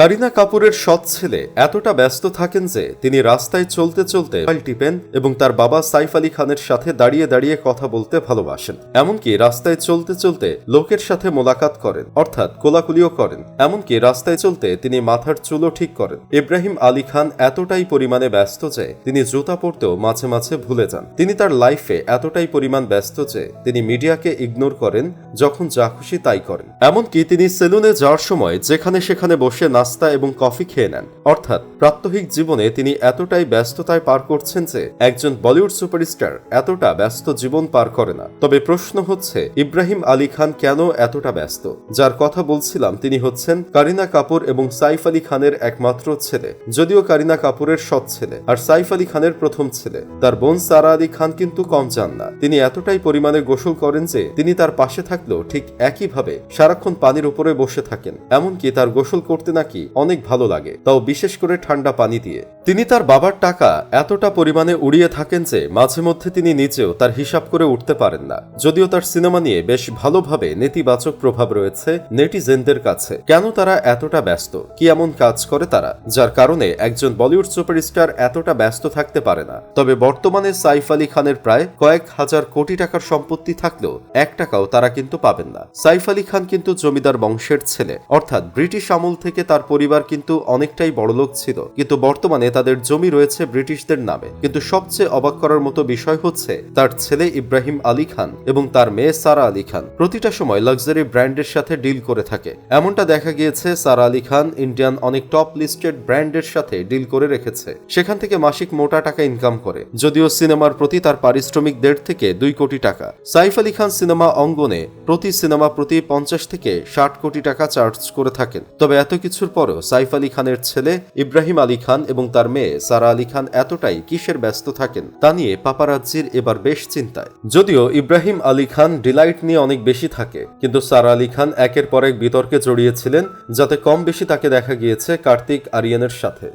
কারিনা কাপুরের সৎ ছেলে এতটা ব্যস্ত থাকেন যে তিনি রাস্তায় চলতে চলতে মোবাইল টিপেন এবং তার বাবা সাইফ আলী খানের সাথে দাঁড়িয়ে দাঁড়িয়ে কথা বলতে ভালোবাসেন। এমনকি রাস্তায় চলতে চলতে লোকের সাথে মোলাকাত করেন, অর্থাৎ কোলাকুলিও করেন। এমনকি রাস্তায় চলতে তিনি মাথার চুলও ঠিক করেন। ইব্রাহিম আলী খান এতটাই পরিমাণে ব্যস্ত যে তিনি জুতা পরতেও মাঝে মাঝে ভুলে যান। তিনি তার লাইফে এতটাই পরিমাণ ব্যস্ত যে তিনি মিডিয়াকে ইগনোর করেন, যখন যা খুশি তাই করেন। এমনকি তিনি সেলুনে যাওয়ার সময় যেখানে সেখানে বসে নাস্তা এবং কফি খেয়ে নেন। অর্থাৎ, প্রাত্যহিক জীবনে তিনি এতটাই ব্যস্ততায় পার করছেন যে, একজন বলিউড সুপারস্টার এতটা ব্যস্ত জীবন পার করে না। তবে প্রশ্ন হচ্ছে, ইব্রাহিম আলী খান কেন এতটা ব্যস্ত? যার কথা বলছিলাম তিনি হচ্ছেন কারিনা কাপুর এবং সাইফ আলী খানের একমাত্র ছেলে। যদিও কারিনা কাপুরের সৎ ছেলে, আর সাইফ আলী খানের প্রথম ছেলে। তার বোন সারা আলী খান কিন্তু কম যান না। তিনি এতটাই পরিমাণে গোসল করেন যে, তিনি তার পাশে থাকলেও ঠিক একইভাবে সারাক্ষণ পানির উপরে বসে থাকেন। এমনকি তার গোসল করতে নাকি? অনেক ভালো লাগে। তাও বিশেষ করে ঠান্ডা পানি দিয়ে। তিনি তার বাবার টাকা এতটা পরিমাণে উড়িয়ে থাকেন যে মাঝে মধ্যে তিনি নিজেও তার হিসাব করে উঠতে পারেন না। যদিও তার সিনেমা নিয়ে বেশ ভালোভাবে নেতিবাচক প্রভাব রয়েছে নেটিজেনদের কাছে। কেন তারা এতটা ব্যস্ত? কি এমন কাজ করে তারা? যার কারণে একজন বলিউড সুপারস্টার এতটা ব্যস্ত থাকতে পারে না। তবে বর্তমানে সাইফ আলী খানের প্রায় কয়েক হাজার কোটি টাকার সম্পত্তি থাকলেও এক টাকাও তারা কিন্তু পাবেন না। সাইফ আলী খান কিন্তু জমিদার বংশের ছেলে। অর্থাৎ ব্রিটিশ আমল থেকে তার পরিবার কিন্তু অনেকটাই বড়লোক ছিল। কিন্তু বর্তমানে তাদের জমি রয়েছে ব্রিটিশদের নামে। কিন্তু সবচেয়ে অবাক করার মতো বিষয় হচ্ছে তার ছেলে ইব্রাহিম আলী খান এবং তার মেয়ে সারা আলী খান। প্রতিটা সময় লাক্সারি ব্র্যান্ডের সাথে ডিল করে থাকে। এমনটা দেখা গিয়েছে সারা আলী খান ইন্ডিয়ান অনেক টপ লিস্টেড ব্র্যান্ডের সাথে ডিল করে রেখেছে। সেখান থেকে মাসিক মোটা টাকা ইনকাম করে। যদিও সিনেমার প্রতি তার পারিশ্রমিক দেড় থেকে দুই কোটি টাকা। সাইফ আলী খান সিনেমা অঙ্গনে প্রতি সিনেমা প্রতি পঞ্চাশ থেকে ষাট কোটি টাকা চার্জ করে থাকেন। তবে এত কিছুর পরও সাইফ আলী খানের ছেলে ইব্রাহিম আলী খান এবং তার মেয়ে সারা আলী খান এতটাই কিসের ব্যস্ত থাকেন তা নিয়ে পাপারাজ্জির এবার বেশ চিন্তায়। যদিও ইব্রাহিম আলী খান ডিলাইট নিয়ে অনেক বেশি থাকে, কিন্তু সারা আলী খান একের পর এক বিতর্কে জড়িয়েছিলেন, যাতে কম বেশি তাকে দেখা গিয়েছে কার্তিক আরিয়ানের সাথে।